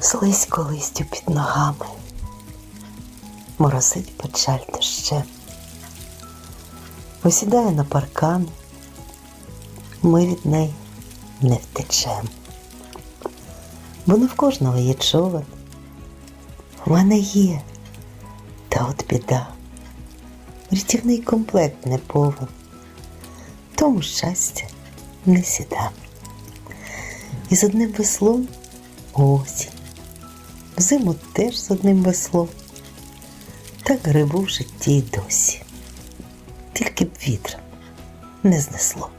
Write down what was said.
слизько листю під ногами, моросить печаль дощем, осідає на паркан, ми від неї не втечем. Бо не в кожного є човен, у мене є, та от біда, рятівний комплект не повен, тому щастя не сіда. І з одним веслом осінь. Взиму теж з одним веслом. Так грибу в житті й досі. Тільки б вітром не знесло.